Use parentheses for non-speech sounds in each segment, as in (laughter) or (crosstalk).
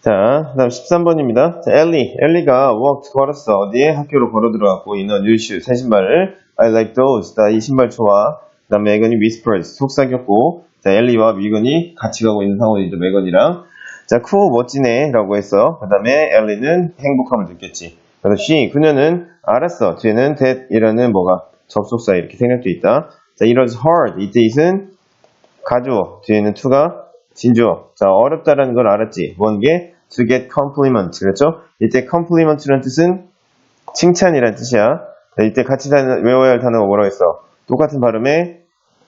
자, 다음 13번입니다. 자, 엘리. 엘리가 walked 걸었어. 어디에? 학교로 걸어 들어갔고, new shoe. 새 신발을. I like those. 나 이 신발 좋아. 그 다음 메건이 whispers. 속삭였고, 자, 엘리와 미건이 같이 가고 있는 상황이죠, 메건이랑. 자, cool, 멋지네. 라고 했어. 그 다음에 엘리는 행복함을 느꼈지. 그래서 she, 그녀는 알았어. 뒤에는 that 이라는 뭐가 접속사 이렇게 생략돼 있다. 자, it was hard. 이때 it은 가주어. 뒤에는 to가 진주어. 자, 어렵다라는 걸 알았지. 뭔 게? to get compliment. 그렇죠? 이때 compliment라는 뜻은 칭찬이라는 뜻이야. 자, 이때 같이 외워야 할 단어가 뭐라고 했어? 똑같은 발음에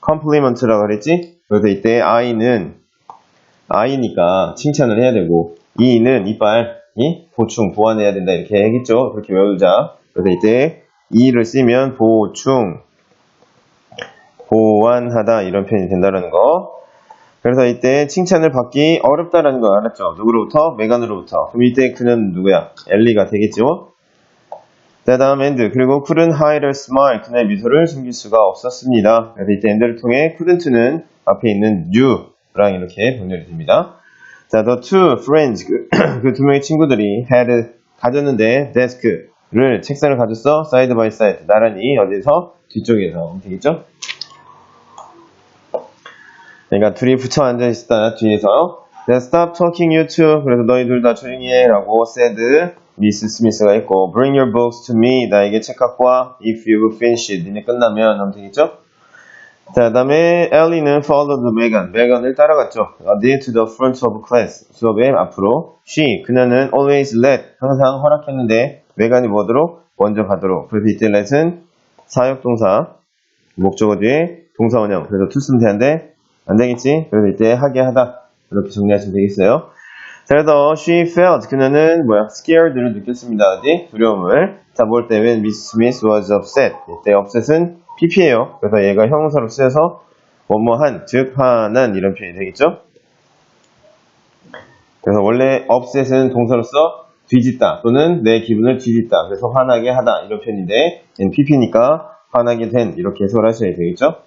compliment라고 그랬지? 그래서 이때 I는 I니까 칭찬을 해야 되고, E는 이빨이 보충, 보완해야 된다. 이렇게 했겠죠? 그렇게 외우자. 그래서 이때 E를 쓰면 보충, 보완하다 이런 표현이 된다는 거. 그래서 이때 칭찬을 받기 어렵다라는 걸 알았죠. 누구로부터? 메간으로부터. 그럼 이때 그는 누구야? 엘리가 되겠죠? 자, 다음 엔드. 그리고 hide her smile. 그녀의 미소를 숨길 수가 없었습니다. 그래서 이때 엔드를 통해 couldn't는 앞에 있는 you랑 이렇게 병렬이 됩니다. 자, the two friends. (clears throat) 그 두 명의 친구들이 had 가졌는데 desk를 책상을 가졌어. side by side. 나란히 어디서? 뒤쪽에서. 되겠죠? 그러니까 둘이 붙여 앉아 있었다 뒤에서. 네, stop talking you two. 그래서 너희 둘 다 조용히 해라고 said 미스 스미스가 있고 bring your books to me. 나에게 책 갖고 와. If you finish 니네 끝나면 하면 되겠죠? 자 다음에 엘리는 followed 메간 메간을 따라갔죠. near to the front of class. 수업의 앞으로. She 그녀는 always let 항상 허락했는데 메간이 뭐도록? 먼저 가도록. 그래서 이때 let은 사역동사 목적어 뒤에 동사 원형. 그래서 to 쓰면 되는데 안 되겠지? 그래서 이때 하게 하다. 이렇게 정리하시면 되겠어요. 자, 그래서 she felt 그녀는 뭐야? scared를 느꼈습니다. 어디? 두려움을. 자, 뭘 때? when Miss Smith was upset. 이때 upset은 pp예요. 그래서 얘가 형용사로 쓰여서 뭐뭐한, 즉 화난 이런 표현이 되겠죠? 그래서 원래 upset은 동사로서 뒤집다 또는 내 기분을 뒤집다. 그래서 화나게 하다 이런 표현인데 얘는 pp니까 화나게 된 이렇게 해석을 하셔야 되겠죠?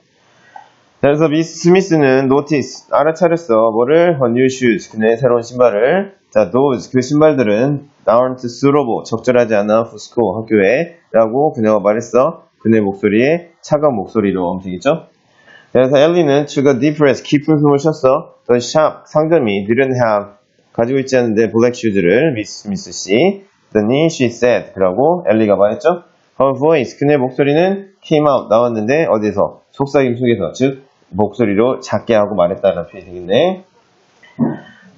자, 그래서 미스 스미스는 notice 알아차렸어. 뭐를? her new shoes 그녀의 새로운 신발을. 자, those 그 신발들은 aren't suitable 적절하지 않아 for school 학교에 라고 그녀가 말했어. 그녀의 목소리에 차가운 목소리로? 자, 그래서 엘리는 deep breath 깊은 숨을 쉬었어. the shop 상점이 didn't have 가지고 있지 않은데 black shoes를 미스 스미스 씨. then she said 그러고 엘리가 말했죠. her voice 그녀의 목소리는 came out 나왔는데 어디서? 속삭임 속에서 즉 목소리로 작게 하고 말했다는 표현이 되겠네.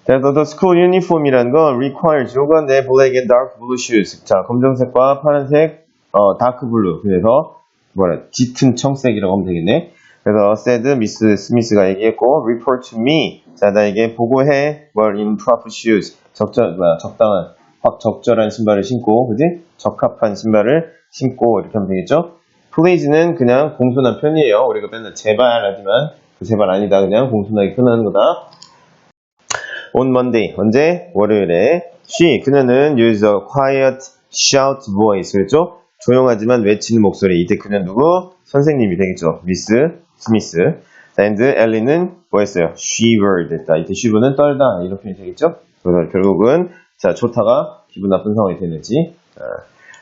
그래서 the school uniform이라는 건 requires 요구한데 black and dark blue shoes. 자 검정색과 파란색 어 다크 블루 그래서 뭐라 짙은 청색이라고 하면 되겠네. 그래서 said 미스 스미스가 얘기했고 report to me. 자 나에게 보고해 뭘 in proper shoes. 적절 뭐야 적당한 확 적절한 신발을 신고 그지? 적합한 신발을 신고 이렇게 하면 되겠죠? Please는 그냥 공손한 편이에요. 우리가 맨날 제발 하지만 그 제발 아니다. 그냥 공손하게 표현하는 거다. on Monday 언제? 월요일에 she 그녀는 use a quiet shout voice 그랬죠? 조용하지만 외치는 목소리 이때 그녀 누구? 선생님이 되겠죠. 미스 스미스 and 엘리는 뭐였어요? shivered 했다. 이때 shiver는 떨다 이런 표현이 되겠죠? 그래서 결국은 자 좋다가 기분 나쁜 상황이 되는지 아,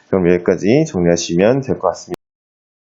그럼 여기까지 정리하시면 될 것 같습니다.